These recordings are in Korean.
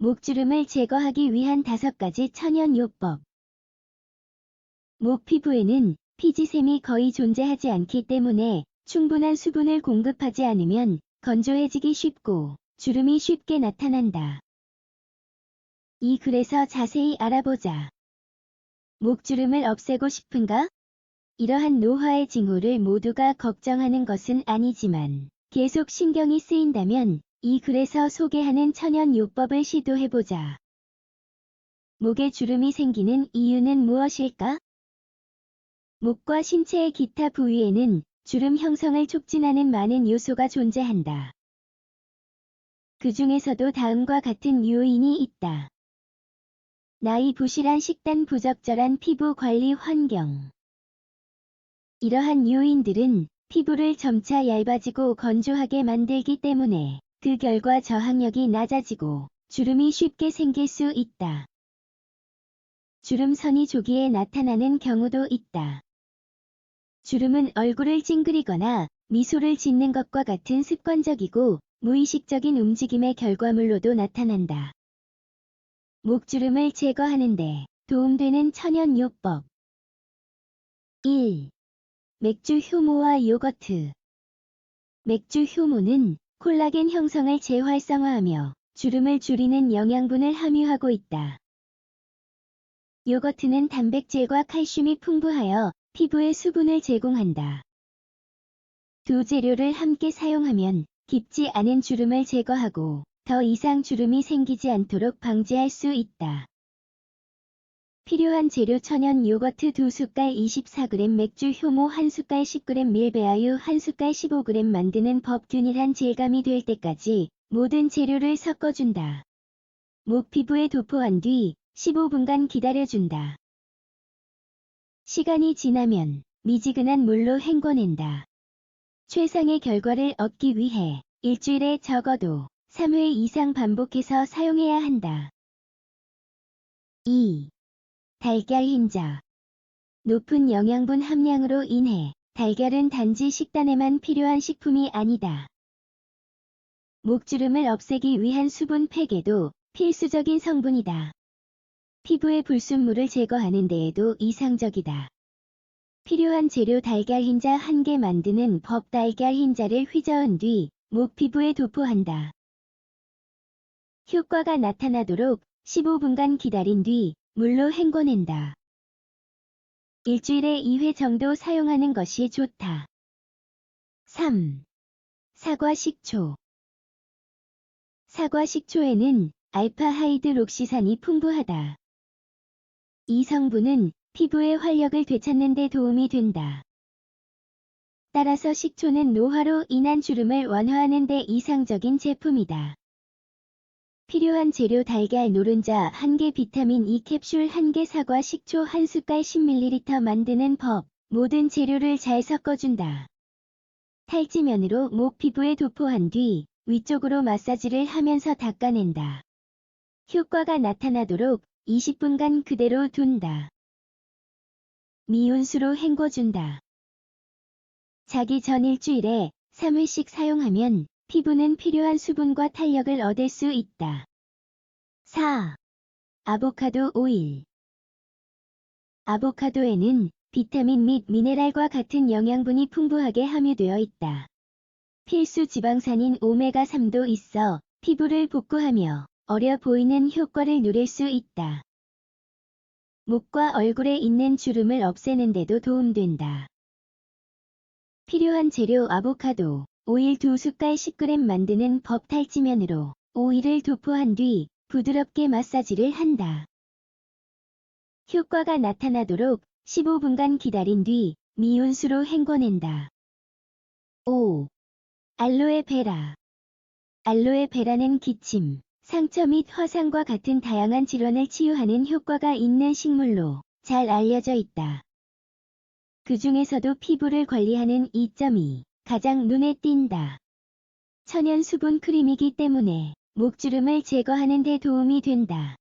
목주름을 제거하기 위한 다섯 가지 천연요법. 목 피부에는 피지샘이 거의 존재하지 않기 때문에 충분한 수분을 공급하지 않으면 건조해지기 쉽고 주름이 쉽게 나타난다. 이 글에서 자세히 알아보자. 목주름을 없애고 싶은가? 이러한 노화의 징후를 모두가 걱정하는 것은 아니지만 계속 신경이 쓰인다면 이 글에서 소개하는 천연 요법을 시도해보자. 목에 주름이 생기는 이유는 무엇일까? 목과 신체의 기타 부위에는 주름 형성을 촉진하는 많은 요소가 존재한다. 그 중에서도 다음과 같은 요인이 있다. 나이 부실한 식단 부적절한 피부 관리 환경. 이러한 요인들은 피부를 점차 얇아지고 건조하게 만들기 때문에 그 결과 저항력이 낮아지고 주름이 쉽게 생길 수 있다. 주름선이 조기에 나타나는 경우도 있다. 주름은 얼굴을 찡그리거나 미소를 짓는 것과 같은 습관적이고 무의식적인 움직임의 결과물로도 나타난다. 목주름을 제거하는데 도움되는 천연요법 1. 맥주 효모와 요거트 맥주 효모는 콜라겐 형성을 재활성화하며 주름을 줄이는 영양분을 함유하고 있다. 요거트는 단백질과 칼슘이 풍부하여 피부에 수분을 제공한다. 두 재료를 함께 사용하면 깊지 않은 주름을 제거하고 더 이상 주름이 생기지 않도록 방지할 수 있다. 필요한 재료 천연 요거트 2숟갈 24g 맥주 효모 1숟갈 10g 밀배아유 1숟갈 15g 만드는 법 균일한 질감이 될 때까지 모든 재료를 섞어준다. 목 피부에 도포한 뒤 15분간 기다려준다. 시간이 지나면 미지근한 물로 헹궈낸다. 최상의 결과를 얻기 위해 일주일에 적어도 3회 이상 반복해서 사용해야 한다. 2. 달걀 흰자 높은 영양분 함량으로 인해 달걀은 단지 식단에만 필요한 식품이 아니다. 목주름을 없애기 위한 수분 팩에도 필수적인 성분이다. 피부의 불순물을 제거하는 데에도 이상적이다. 필요한 재료 달걀 흰자 한 개 만드는 법 달걀 흰자를 휘저은 뒤 목 피부에 도포한다. 효과가 나타나도록 15분간 기다린 뒤 물로 헹궈낸다. 일주일에 2회 정도 사용하는 것이 좋다. 3. 사과 식초 사과 식초에는 알파 하이드록시산이 풍부하다. 이 성분은 피부의 활력을 되찾는 데 도움이 된다. 따라서 식초는 노화로 인한 주름을 완화하는 데 이상적인 제품이다. 필요한 재료 달걀 노른자 1개 비타민 E 캡슐 1개 사과 식초 1숟갈 10ml 만드는 법 모든 재료를 잘 섞어준다. 탈지면으로 목 피부에 도포한 뒤 위쪽으로 마사지를 하면서 닦아낸다. 효과가 나타나도록 20분간 그대로 둔다. 미온수로 헹궈준다. 자기 전 일주일에 3회씩 사용하면 피부는 필요한 수분과 탄력을 얻을 수 있다. 4. 아보카도 오일 아보카도에는 비타민 및 미네랄과 같은 영양분이 풍부하게 함유되어 있다. 필수 지방산인 오메가3도 있어 피부를 복구하며 어려 보이는 효과를 누릴 수 있다. 목과 얼굴에 있는 주름을 없애는 데도 도움된다. 필요한 재료 아보카도, 오일 2숟갈 10g 만드는 법 탈지면으로 오일을 도포한 뒤 부드럽게 마사지를 한다. 효과가 나타나도록 15분간 기다린 뒤 미온수로 헹궈낸다. 5. 알로에 베라 알로에 베라는 기침, 상처 및 화상과 같은 다양한 질환을 치유하는 효과가 있는 식물로 잘 알려져 있다. 그 중에서도 피부를 관리하는 이점이 가장 눈에 띈다. 천연 수분 크림이기 때문에 목주름을 제거하는 데 도움이 된다.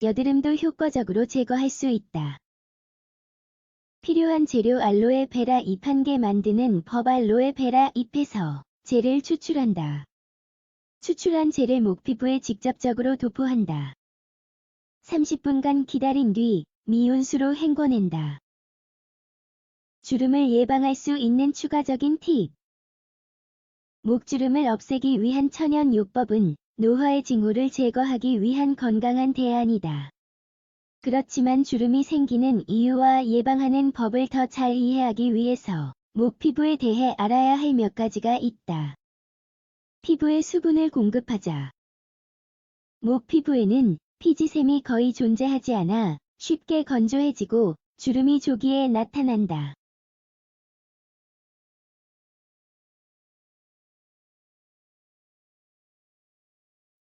여드름도 효과적으로 제거할 수 있다. 필요한 재료 알로에 베라 잎 한 개 만드는 법 알로에 베라 잎에서 젤을 추출한다. 추출한 젤을 목피부에 직접적으로 도포한다. 30분간 기다린 뒤 미온수로 헹궈낸다. 주름을 예방할 수 있는 추가적인 팁. 목주름을 없애기 위한 천연 요법은 노화의 징후를 제거하기 위한 건강한 대안이다. 그렇지만 주름이 생기는 이유와 예방하는 법을 더 잘 이해하기 위해서 목 피부에 대해 알아야 할 몇 가지가 있다. 피부에 수분을 공급하자. 목 피부에는 피지샘이 거의 존재하지 않아 쉽게 건조해지고 주름이 조기에 나타난다.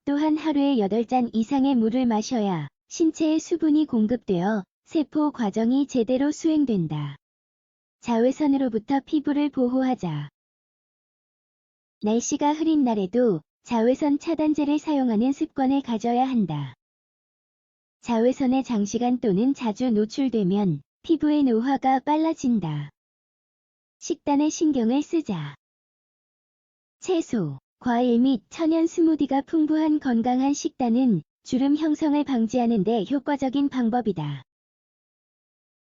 또한 하루에 8잔 이상의 물을 마셔야 신체에 수분이 공급되어 세포 과정이 제대로 수행된다. 자외선으로부터 피부를 보호하자. 날씨가 흐린 날에도 자외선 차단제를 사용하는 습관을 가져야 한다. 자외선에 장시간 또는 자주 노출되면 피부의 노화가 빨라진다. 식단에 신경을 쓰자. 채소, 과일 및 천연 스무디가 풍부한 건강한 식단은 주름 형성을 방지하는 데 효과적인 방법이다.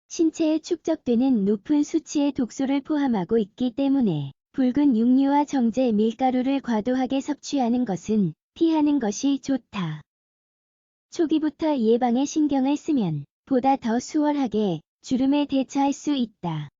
신체에 축적되는 높은 수치의 독소를 포함하고 있기 때문에 붉은 육류와 정제 밀가루를 과도하게 섭취하는 것은 피하는 것이 좋다. 초기부터 예방에 신경을 쓰면 보다 더 수월하게 주름에 대처할 수 있다.